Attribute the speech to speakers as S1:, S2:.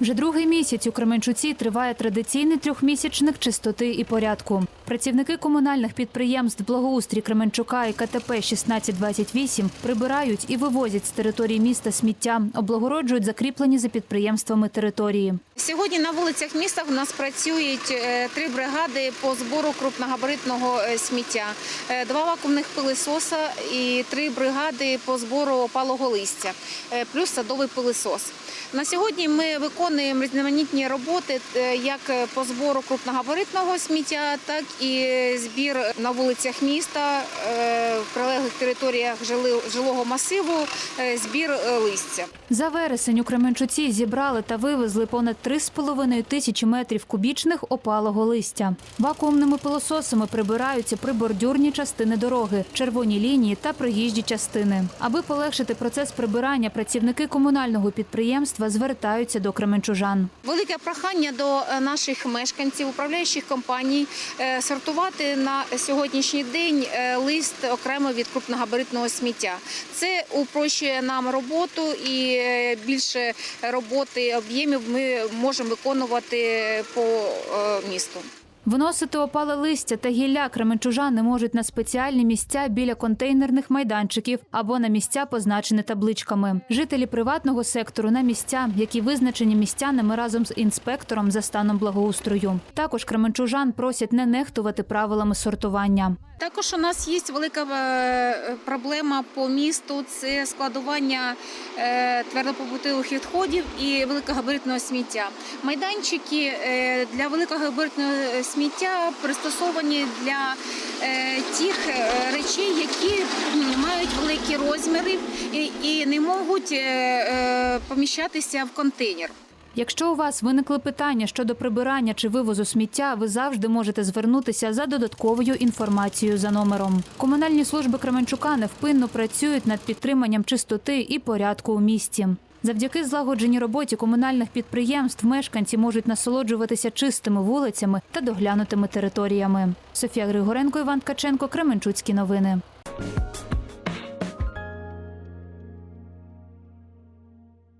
S1: Вже другий місяць у Кременчуці триває традиційний трьохмісячник чистоти і порядку. Працівники комунальних підприємств благоустрій Кременчука і КТП 1628 прибирають і вивозять з території міста сміття, облагороджують закріплені за підприємствами території.
S2: Сьогодні на вулицях міста у нас працюють е, три бригади по збору крупногабаритного е, сміття, Е, два вакуумних пилисоса і три бригади по збору опалого листя, плюс садовий пилисос. На сьогодні ми виконуємо різноманітні роботи як по збору крупногабаритного сміття, так і збір на вулицях міста, в прилеглих територіях жилого масиву, збір листя.
S1: За вересень у Кременчуці зібрали та вивезли понад 3,5 тисячі метрів кубічних опалого листя. Вакуумними пилососами прибираються прибордюрні частини дороги, червоні лінії та проїжджі частини. Аби полегшити процес прибирання, працівники комунального підприємства звертаються до кременчужан.
S2: Велике прохання до е, наших мешканців, управляючих компаній е, сортувати на сьогоднішній день е, лист окремо від крупногабаритного сміття. Це упрощує нам роботу і більше роботи об'ємів ми можемо виконувати по е, місту.
S1: Виносити опале листя та гілля кременчужани можуть на спеціальні місця біля контейнерних майданчиків або на місця, позначені табличками. Жителі приватного сектору на місця, які визначені містянами разом з інспектором за станом благоустрою. Також кременчужан просять не нехтувати правилами сортування.
S2: Також у нас є велика е, проблема по місту це складування е, твердопобутових відходів і великогабаритного сміття. Майданчики е, для великогабаритного сміття пристосовані для е, тих е, речей, які мають великі розміри і- не можуть е, поміщатися в контейнер.
S1: Якщо у вас виникли питання щодо прибирання чи вивозу сміття, ви завжди можете звернутися за додатковою інформацією за номером. Комунальні служби Кременчука невпинно працюють над підтриманням чистоти і порядку у місті. Завдяки злагодженій роботі комунальних підприємств мешканці можуть насолоджуватися чистими вулицями та доглянутими територіями. Софія Григоренко, Іван Ткаченко, Кременчуцькі новини.